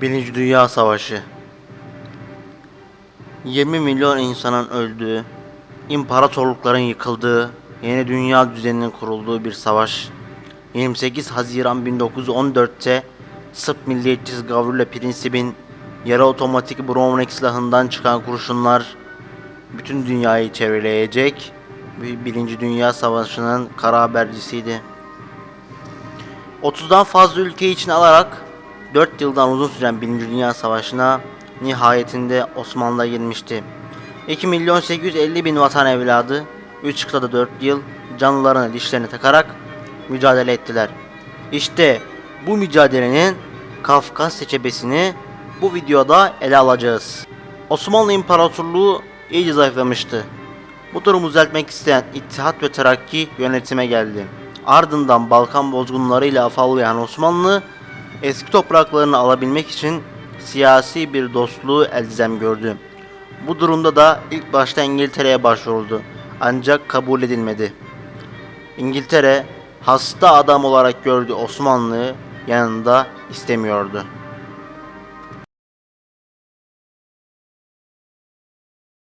Birinci Dünya Savaşı 20 milyon insanın öldüğü, imparatorlukların yıkıldığı, yeni dünya düzeninin kurulduğu bir savaş. 28 Haziran 1914'te Sırp milliyetçisi Gavrilo Princip'in yarı otomatik Browning silahından çıkan kurşunlar bütün dünyayı çevreleyecek bir- Birinci Dünya Savaşı'nın kara habercisiydi. 30'dan fazla ülke için alarak 4 yıldan uzun süren 1. Dünya Savaşı'na nihayetinde Osmanlı'ya girmişti. 2 milyon 850 bin vatan evladı 3 kıtada 4 yıl canlılarını dişlerine takarak mücadele ettiler. İşte bu mücadelenin Kafkas seçebesini bu videoda ele alacağız. Osmanlı İmparatorluğu iyice zayıflamıştı. Bu durumu düzeltmek isteyen İttihat ve Terakki yönetime geldi. Ardından Balkan bozgunlarıyla afallayan Osmanlı, eski topraklarını alabilmek için siyasi bir dostluğu elzem gördü. Bu durumda da ilk başta İngiltere'ye başvuruldu. Ancak kabul edilmedi. İngiltere hasta adam olarak gördüğü Osmanlı'yı yanında istemiyordu.